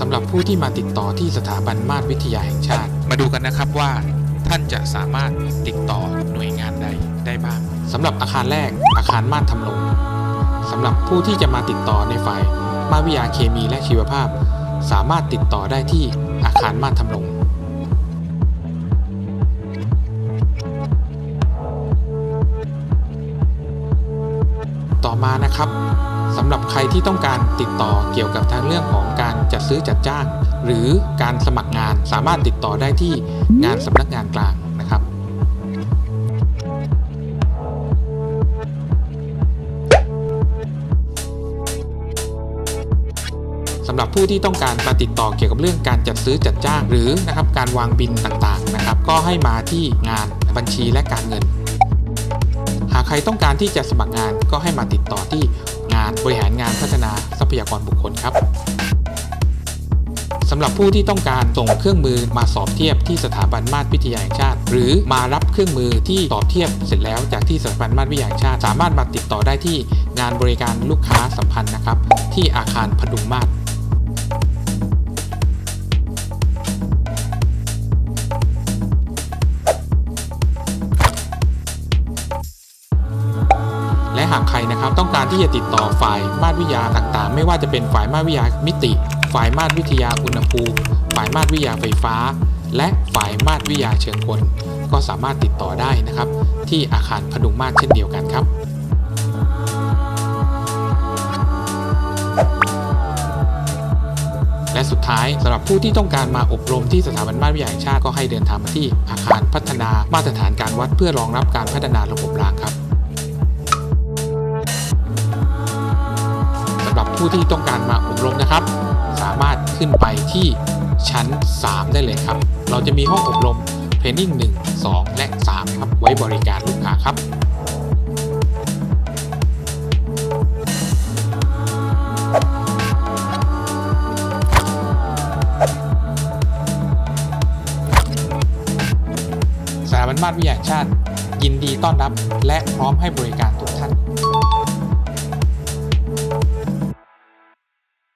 สำหรับผู้ที่มาติดต่อที่สถาบันมาตรวิทยาแห่งชาติ มาดูกันนะครับว่า ท่านจะสามารถติดต่อหน่วยงานใดได้บ้างสำหรับอาคารแรกอาคารมาตรทำลงสำหรับผู้ที่จะมาติดต่อในฝ่ายมาวิทยาเคมีและชีวภาพ สามารถติดต่อได้ที่อาคารมาตรทำลงต่อมานะครับสำหรับใครที่ต้องการติดต่อเกี่ยวกับทางเรื่องของการ จัดซื้อจัดจ้าง หรือการสมัครงานสามารถติดต่อได้ที่งานสำนักงานกลางนะครับสำหรับผู้ที่ต้องการมาติดต่อเกี่ยวกับเรื่องการจัดซื้อจัดจ้าง หรือนะครับการวางบินต่างๆนะครับ ก็ให้มาที่งานบัญชีและการเงิน หากใครต้องการที่จะสมัครงานก็ให้มาติดต่อที่งานบริหารงานพัฒนาทรัพยากรบุคคลครับ หรับผู้ที่ต้องการส่งเครื่องมือมาสอบเทียบที่สถาบันมาตรวิทยาแห่งชาติ หรือมารับเครื่องมือที่สอบเทียบเสร็จแล้วจากที่สถาบันมาตรวิทยาแห่งชาติ สามารถมาติดต่อได้ที่งานบริการลูกค้าสัมพันธ์นะครับ ที่อาคารพดุงมาตรและหากใครนะครับต้องการที่จะติดต่อฝ่ายมาตรวิทยาต่างๆ ไม่ว่าจะเป็นฝ่ายมาตรวิทยามิติ ฝ่ายมาตรวิทยาอุณหภูมิ ฝ่ายมาตรวิทยาไฟฟ้า และฝ่ายมาตรวิทยาเชิงกล ก็สามารถติดต่อได้นะครับ ที่อาคารพดุงมาตรเช่นเดียวกันครับและสุดท้ายสำหรับผู้ที่ต้องการมาอบรมที่สถาบันมาตรวิทยาแห่งชาติก็ให้เดินทางมาที่อาคารพัฒนามาตรฐานการวัดเพื่อรองรับการพัฒนาระบบรางครับสำหรับผู้ที่ต้องการมาอบรมนะครับ สามารถขึ้นไปที่ชั้น 3 ได้เลยครับ เราจะมีห้องอบรมเทรนนิ่ง1 2 และ 3 ครับ ไว้บริการลูกค้าครับสถาบันมาตรวิทยาชาติ ยินดีต้อนรับและพร้อมให้บริการทุกท่าน